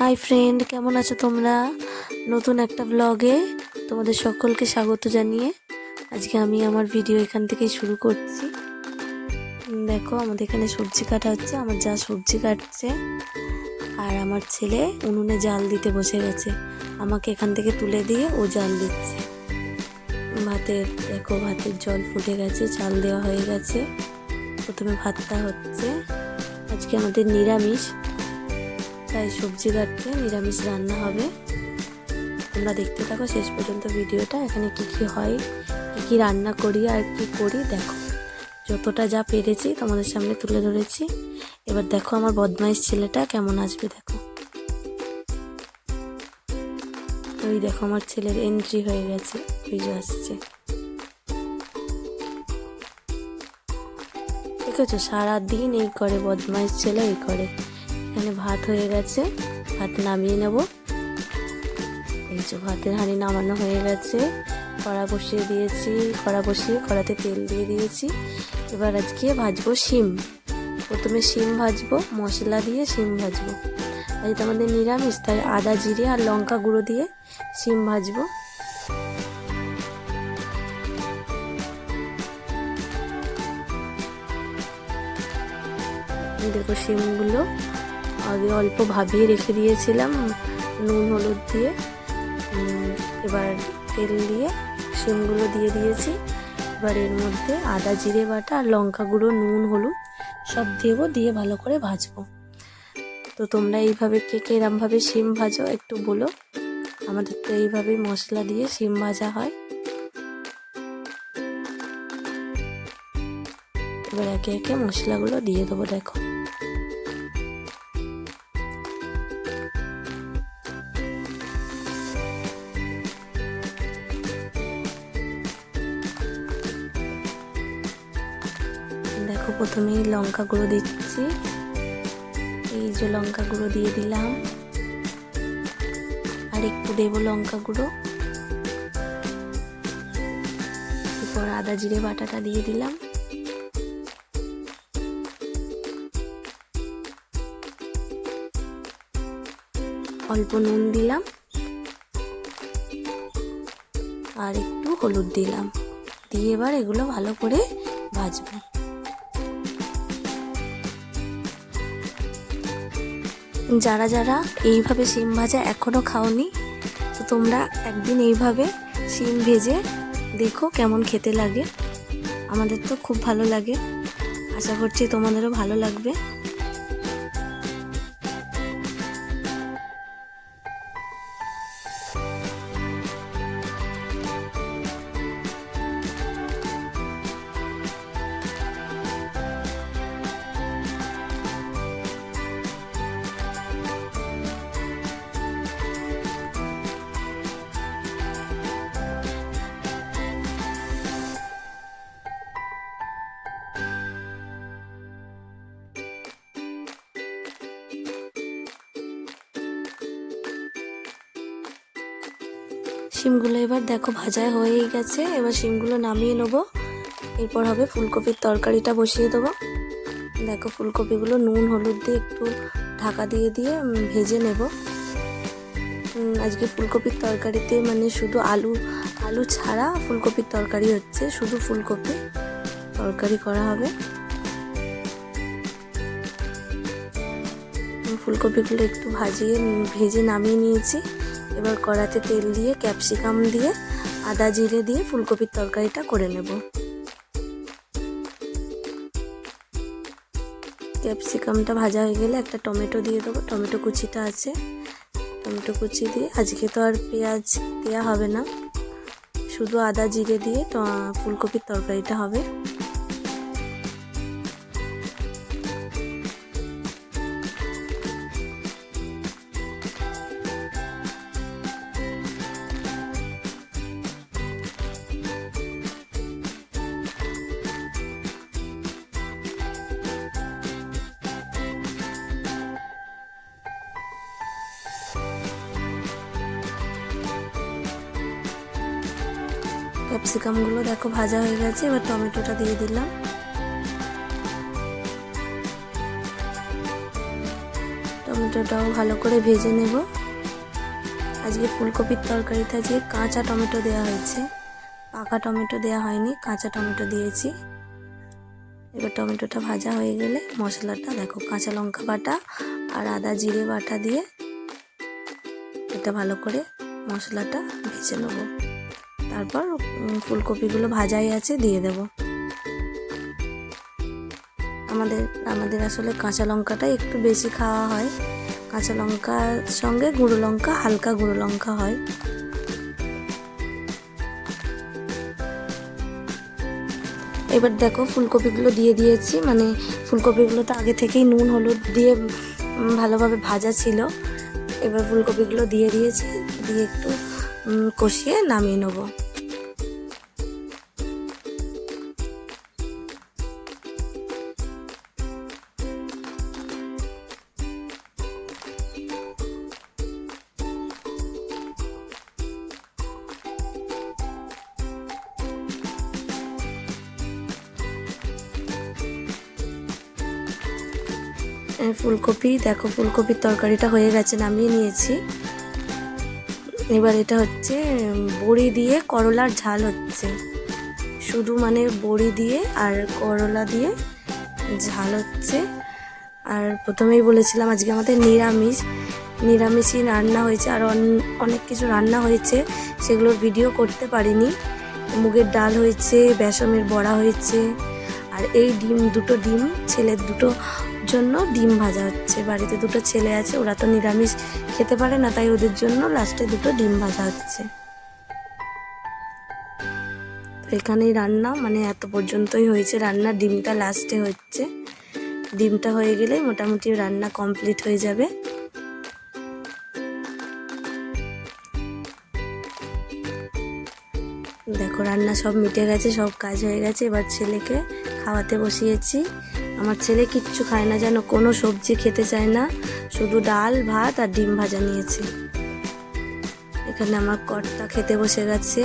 Hi friend কেমন আছো তোমরা? নতুন একটা ব্লগে তোমাদের সকলকে স্বাগত জানিয়ে আজকে আমি আমার ভিডিও এখান থেকেই শুরু করছি। দেখো, আমাদের এখানে সবজি কাটা হচ্ছে, আমার যা সবজি কাটছে, আর আমার ছেলে উনুনে জাল দিতে বসে গেছে। আমাকে এখান থেকে তুলে দিয়ে ও জাল দিচ্ছে। ভাতের, দেখো, ভাতের জল ফুটে গেছে, চাল দেওয়া হয়ে গেছে। প্রথমে ভাতটা হচ্ছে আজকে আমাদের নিরামিষ। তাই সবজি কাটতে নিরামিষ রান্না হবে। তোমরা দেখতে থাকো শেষ পর্যন্ত ভিডিওটা, এখানে কি কি হয়, কি কি রান্না করি আর কি করি দেখো। যতটা যা পেরেছি তোমাদের সামনে তুলে ধরেছি। এবার দেখো আমার বদমাইশ ছেলেটা কেমন আসবে দেখো। ওই দেখো আমার ছেলের এন্ট্রি হয়ে গেছে, ওই যে আসছে। দেখেছ? সারাদিন এই করে, বদমাইশ ছেলে এই করে। এখানে ভাত হয়ে গেছে। ভাত নামিয়ে নেব। এই যে ভাতের হাঁড়ি নামানো হয়ে গেছে। কড়া বসিয়ে দিয়েছি, কড়া বসিয়ে, কড়াতে তেল দিয়ে দিয়েছি। এবার আজকে ভাজবো শিম। প্রথমে শিম ভাজবো, মশলা দিয়ে শিম ভাজবো। আজকে আমাদের নিরামিষ, তাই আদা, জিরে আর লঙ্কা গুঁড়ো দিয়ে শিম ভাজবো। দেখো শিমগুলো আগে অল্প ভাবিয়ে রেখে দিয়েছিলাম, নুন, হলুদ দিয়ে। এবার তেল দিয়ে শিমগুলো দিয়ে দিয়েছি। এবার এর মধ্যে আদা, জিরে বাটা আর লঙ্কা গুঁড়ো, নুন, হলুদ সব দেবো, দিয়ে ভালো করে ভাজবো। তো তোমরা এইভাবে কে কে এরমভাবে শিম ভাজো একটু বলো। আমাদের তো এইভাবেই মশলা দিয়ে শিম ভাজা হয়। এবার একে একে মশলাগুলো দিয়ে দেবো, দেখো। প্রথমেই লঙ্কা গুঁড়ো দিচ্ছি। এই যে লঙ্কা গুঁড়ো দিয়ে দিলাম। আর একটু দেবো লঙ্কা গুঁড়ো। এরপর আদা জিরে বাটাটা দিয়ে দিলাম। অল্প নুন দিলাম। আর একটু হলুদ দিলাম। দিয়ে এবার এগুলো ভালো করে ভাজবো। যারা যারা এইভাবে শিম ভাজা এখনও খাওনি, তো তোমরা একদিন এইভাবে শিম ভেজে দেখো কেমন খেতে লাগে। আমাদের তো খুব ভালো লাগে। আশা করছি তোমাদেরও ভালো লাগবে। শিমগুলো এবার দেখো ভাজা হয়েই গেছে। এবার শিমগুলো নামিয়ে নেব। এরপর হবে ফুলকপির তরকারিটা বসিয়ে দেবো। দেখো ফুলকপিগুলো নুন, হলুদ দিয়ে একটু ঢাকা দিয়ে দিয়ে ভেজে নেব। আজকে ফুলকপির তরকারিতে মানে শুধু আলু আলু ছাড়া ফুলকপির তরকারি হচ্ছে। শুধু ফুলকপি তরকারি করা হবে। ফুলকপিগুলো একটু ভাজিয়ে ভেজে নামিয়ে নিয়েছি। এবার কড়াতে তেল দিয়ে, ক্যাপসিকাম দিয়ে, আদা জিরে দিয়ে ফুলকপির তরকারিটা করে নেব। ক্যাপসিকামটা ভাজা হয়ে গেলে একটা টমেটো দিয়ে দেবো। টমেটো কুচিটা আছে। টমেটো কুচি দিয়ে, আজকে তো আর পেঁয়াজ দেওয়া হবে না। শুধু আদা জিরে দিয়ে ফুলকপির তরকারিটা হবে। ক্যাপসিকামগুলো দেখো ভাজা হয়ে গেছে, এবার টমেটোটা দিয়ে দিলাম। টমেটোটাও ভালো করে ভেজে নেব। আজকে ফুলকপির তরকারিতে আজকে কাঁচা টমেটো দেওয়া হয়েছে। পাকা টমেটো দেওয়া হয়নি, কাঁচা টমেটো দিয়েছি। এবার টমেটোটা ভাজা হয়ে গেলে মশলাটা দেখো, কাঁচা লঙ্কা বাটা আর আদা জিরে বাটা দিয়ে এটা ভালো করে মশলাটা ভেজে নেব। তারপর ফুলকপিগুলো ভাজাই আছে, দিয়ে দেব। আমাদের আমাদের আসলে কাঁচা লঙ্কাটা একটু বেশি খাওয়া হয়। কাঁচা লঙ্কার সঙ্গে গুঁড়ো লঙ্কা, হালকা গুঁড়ো লঙ্কা হয়। এবার দেখো, ফুলকপিগুলো দিয়ে দিয়েছি। মানে ফুলকপিগুলো তো আগে থেকেই নুন, হলুদ দিয়ে ভালোভাবে ভাজা ছিল। এবার ফুলকপিগুলো দিয়ে দিয়েছি, দিয়ে একটু কষিয়ে নামিয়ে নেব। ফুলকপি, দেখো ফুলকপির তরকারিটা হয়ে গেছে, নামিয়ে নিয়েছি। এবার এটা হচ্ছে বড়ি দিয়ে করলার ঝাল হচ্ছে। শুধু মানে বড়ি দিয়ে আর করলা দিয়ে ঝাল হচ্ছে। আর প্রথমেই বলেছিলাম আজকে আমাদের নিরামিষ। নিরামিষই রান্না হয়েছে, আর অন- অনেক কিছু রান্না হয়েছে, সেগুলোর ভিডিও করতে পারিনি। মুগের ডাল হয়েছে বেসমের বড়া হয়েছে, আর এই ডিম, দুটো ডিম, ছেলের দুটো জন্য ডিম ভাজা হচ্ছে। বাড়িতে দুটো ছেলে আছে, ওরা তো নিরামিষ খেতে পারে না, তাই ওদের জন্য লাস্টে দুটো ডিম ভাজা হচ্ছে। এখানেই রান্না মানে এত পর্যন্তই হয়েছে রান্না, ডিমটা লাস্টে হচ্ছে। ডিমটা হয়ে গেলে মোটামুটি রান্না কমপ্লিট হয়ে যাবে। দেখো, রান্না সব মিটে গেছে, সব কাজ হয়ে গেছে। এবার ছেলেকে খাওয়াতে বসিয়েছি। আমার ছেলে কিচ্ছু খায় না, যেন কোনো সবজি খেতে চায় না। শুধু ডাল, ভাত আর ডিম ভাজা নিয়েছে। এখানে আমার কর্তা খেতে বসে গেছে।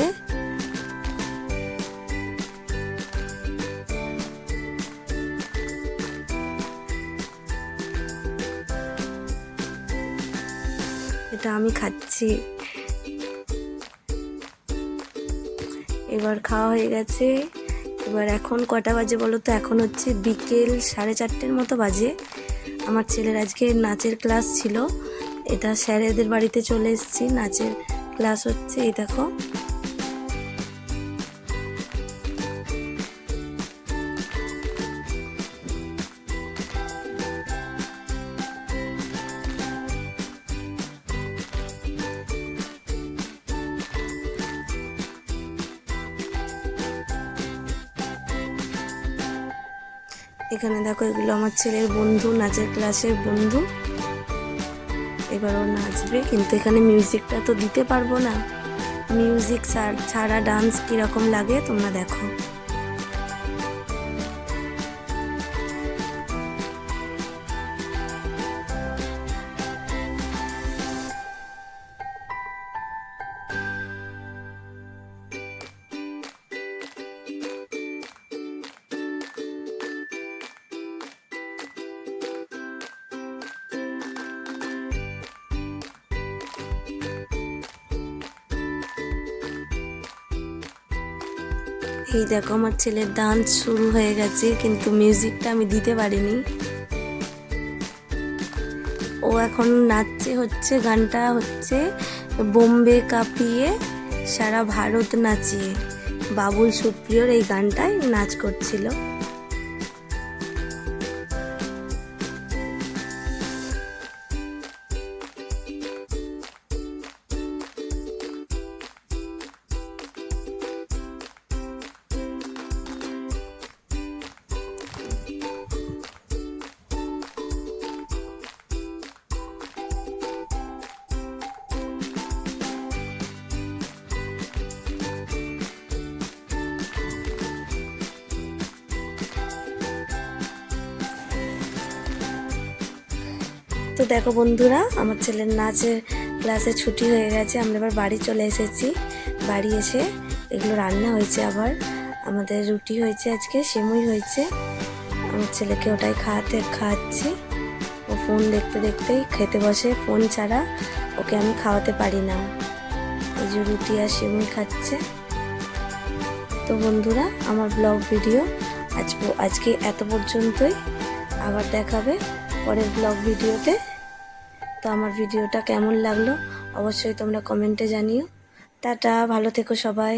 এটা আমি খাচ্ছি। এবার খাওয়া হয়ে গেছে। এবার এখন কটা বাজে বলো তো? এখন হচ্ছে বিকেল সাড়ে চারটের মতো বাজে। আমার ছেলের আজকে নাচের ক্লাস ছিল। এটা স্যারেদের বাড়িতে চলে এসেছি। নাচের ক্লাস হচ্ছে এই দেখো। এখানে দেখো, এগুলো আমার ছেলের বন্ধু, নাচের ক্লাসের বন্ধু। এবার ও নাচবে, কিন্তু এখানে মিউজিকটা তো দিতে পারব না। মিউজিক ছাড়া ডান্স কীরকম লাগে, তোমরা দেখো। এই দেখো আমার ছেলের ডান্স শুরু হয়ে গেছে, কিন্তু মিউজিকটা আমি দিতে পারিনি। ও এখন নাচছে, হচ্ছে, গানটা হচ্ছে বোম্বে কাঁপিয়ে সারা ভারত নাচিয়ে। বাবুল সুপ্রিয়র এই গানটায় নাচ করছিল। তো দেখো বন্ধুরা, আমার ছেলের নাচের ক্লাসে ছুটি হয়ে গেছে, আমরা এবার বাড়ি চলে এসেছি। বাড়ি এসে এগুলো রান্না হয়েছে আবার, আমাদের রুটি হয়েছে আজকে, সেমুই হয়েছে। আমার ছেলেকে ওটাই খাওয়াতে, খাওয়াচ্ছি। ও ফোন দেখতে দেখতেই খেতে বসে, ফোন ছাড়া ওকে আমি খাওয়াতে পারি না। এই যে রুটি আর সিমুই খাচ্ছে। তো বন্ধুরা, আমার ব্লগ ভিডিও আজ আজকে এত পর্যন্তই। আবার দেখাবে পরের ব্লগ ভিডিওতে। তো আমার ভিডিওটা কেমন লাগল অবশ্যই তোমরা কমেন্টে জানিও। টাটা, ভালো থেকো সবাই।